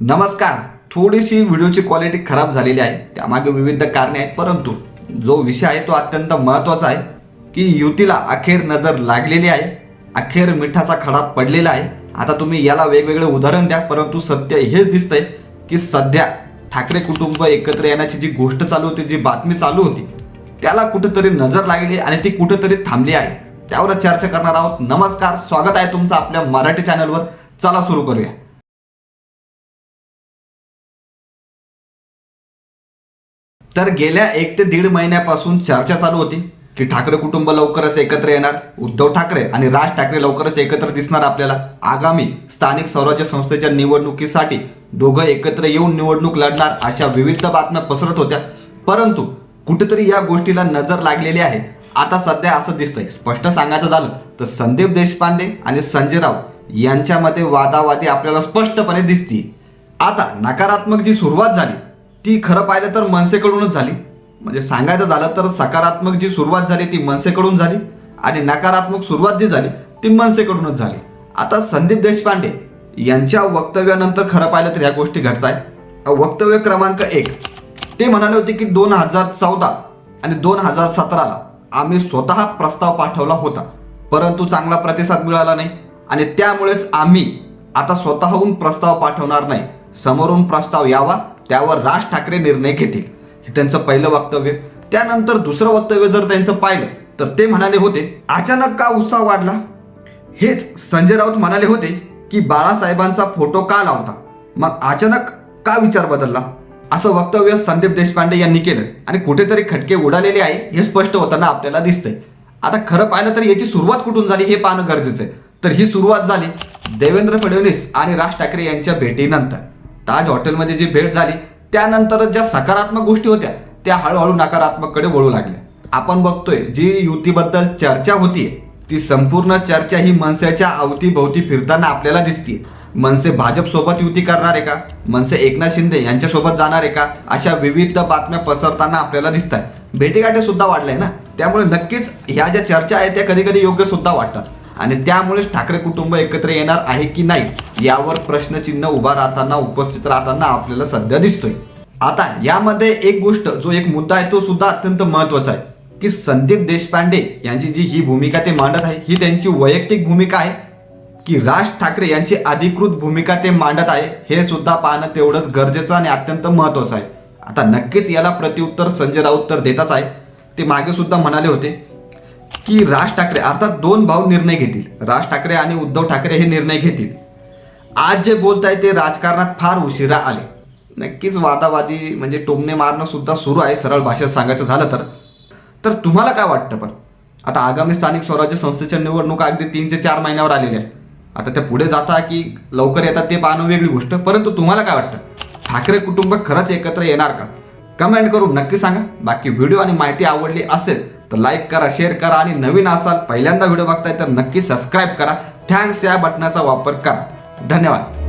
नमस्कार. थोडीशी व्हिडिओची क्वालिटी खराब झालेली आहे. त्यामागे विविध कारणे आहेत परंतु जो विषय आहे तो अत्यंत महत्त्वाचा आहे की युतीला अखेर नजर लागलेली आहे. अखेर मिठाचा खडा पडलेला आहे. आता तुम्ही याला वेगवेगळे उदाहरण द्या परंतु सत्य हेच दिसतंय की सध्या ठाकरे कुटुंब एकत्र येण्याची जी गोष्ट चालू होती जी बातमी चालू होती त्याला कुठेतरी नजर लागली आणि ती कुठेतरी थांबली आहे. त्यावर चर्चा करणार आहोत. नमस्कार. स्वागत आहे तुमचं आपल्या मराठी चॅनलवर चला सुरू करूया. तर गेल्या एक ते दीड महिन्यापासून चर्चा चालू होती की ठाकरे कुटुंब लवकरच एकत्र येणार उद्धव ठाकरे आणि राज ठाकरे लवकरच एकत्र दिसणार आपल्याला. आगामी स्थानिक स्वराज्य संस्थेच्या निवडणुकीसाठी दोघं एकत्र येऊन निवडणूक लढणार अशा विविध बातम्या पसरत होत्या. परंतु कुठेतरी या गोष्टीला नजर लागलेली आहे. आता सध्या असं दिसतंय. स्पष्ट सांगायचं झालं तर संदीप देशपांडे आणि संजय राऊत यांच्यामध्ये वादावादी आपल्याला स्पष्टपणे दिसते आता नकारात्मक जी सुरुवात झाली ती खरं पाहिलं तर मनसेकडूनच झाली. म्हणजे सांगायचं झालं तर सकारात्मक जी सुरुवात झाली ती मनसेकडून झाली आणि नकारात्मक सुरुवात जी झाली ती मनसेकडूनच झाली. आता संदीप देशपांडे यांच्या वक्तव्यानंतर खरं पाहिलं तर या गोष्टी घडत आहेत वक्तव्य क्रमांक एक. ते म्हणाले होते की दोन हजार चौदा आणि दोन हजार सतराला आम्ही स्वतः प्रस्ताव पाठवला होता. परंतु चांगला प्रतिसाद मिळाला नाही आणि त्यामुळेच आम्ही आता स्वतःहून प्रस्ताव पाठवणार नाही. समोरून प्रस्ताव यावा त्यावर राज ठाकरे निर्णय घेतील. हे त्यांचं पहिलं वक्तव्य. त्यानंतर दुसरं वक्तव्य जर त्यांचं पाहिलं तर ते म्हणाले होते अचानक का उत्साह वाढला? हेच संजय राऊत म्हणाले होते की बाळासाहेबांचा फोटो का लावता? मग अचानक का विचार बदलला? असं वक्तव्य संदीप देशपांडे यांनी केलं. आणि कुठेतरी खटके उडालेले आहे हे स्पष्ट होताना आपल्याला दिसतंय. आता खरं पाहिलं तर याची सुरुवात कुठून झाली हे पाहणं गरजेचं आहे. तर ही सुरुवात झाली देवेंद्र फडणवीस आणि राज ठाकरे यांच्या भेटीनंतर. ताज हॉटेलमध्ये जी भेट झाली त्यानंतरच ज्या सकारात्मक गोष्टी होत्या त्या हळूहळू नकारात्मककडे वळू लागल्या. आपण बघतोय जी युतीबद्दल चर्चा होतीये ती संपूर्ण चर्चा ही मनसेच्या अवतीभोवती फिरताना आपल्याला दिसते मनसे भाजपसोबत युती करणार आहे का? मनसे एकनाथ शिंदे यांच्यासोबत जाणार आहे का? अशा विविध बातम्या पसरताना आपल्याला दिसत आहेत भेटीगाठी सुद्धा वाढलंय ना? त्यामुळे नक्कीच ह्या ज्या चर्चा आहेत त्या कधी कधी योग्य सुद्धा वाटतात. आणि त्यामुळेच ठाकरे कुटुंब एकत्र येणार आहे की नाही यावर प्रश्नचिन्ह उभा राहताना उपस्थित राहताना आपल्याला सध्या दिसतोय. आता यामध्ये एक गोष्ट जो एक मुद्दा आहे तो सुद्धा अत्यंत महत्त्वाचा आहे की संदीप देशपांडे यांची जी ही भूमिका ते मांडत आहे ही त्यांची वैयक्तिक भूमिका आहे की राज ठाकरे यांची अधिकृत भूमिका ते मांडत आहे हे सुद्धा पाहणं तेवढंच गरजेचं आणि अत्यंत महत्वाचं आहे. आता नक्कीच याला प्रत्युत्तर संजय राऊत तर देतच आहे. ते मागे सुद्धा म्हणाले होते की राज ठाकरे अर्थात दोन भाऊ निर्णय घेतील. राज ठाकरे आणि उद्धव ठाकरे हे निर्णय घेतील. आज जे बोलत आहे ते राजकारणात फार उशिरा आले. नक्कीच वादावादी म्हणजे टोमणे मारणं सुद्धा सुरू आहे सरळ भाषेत सांगायचं झालं तर. तर तुम्हाला काय वाटतं पण? आता आगामी स्थानिक स्वराज्य संस्थेच्या निवडणुका अगदी तीन ते चार महिन्यावर आलेल्या आहेत. आता त्या पुढे जाता की लवकर येतात ते पाहणं वेगळी गोष्ट. परंतु तुम्हाला काय वाटतं? ठाकरे कुटुंब खरंच एकत्र येणार का? कमेंट करून नक्की सांगा. बाकी व्हिडिओ आणि माहिती आवडली असेल तर लाईक करा शेअर करा आणि नवीन असाल पहिल्यांदा व्हिडिओ बघताय तर नक्की सबस्क्राईब करा. थँक्स या बटनाचा वापर करा. धन्यवाद.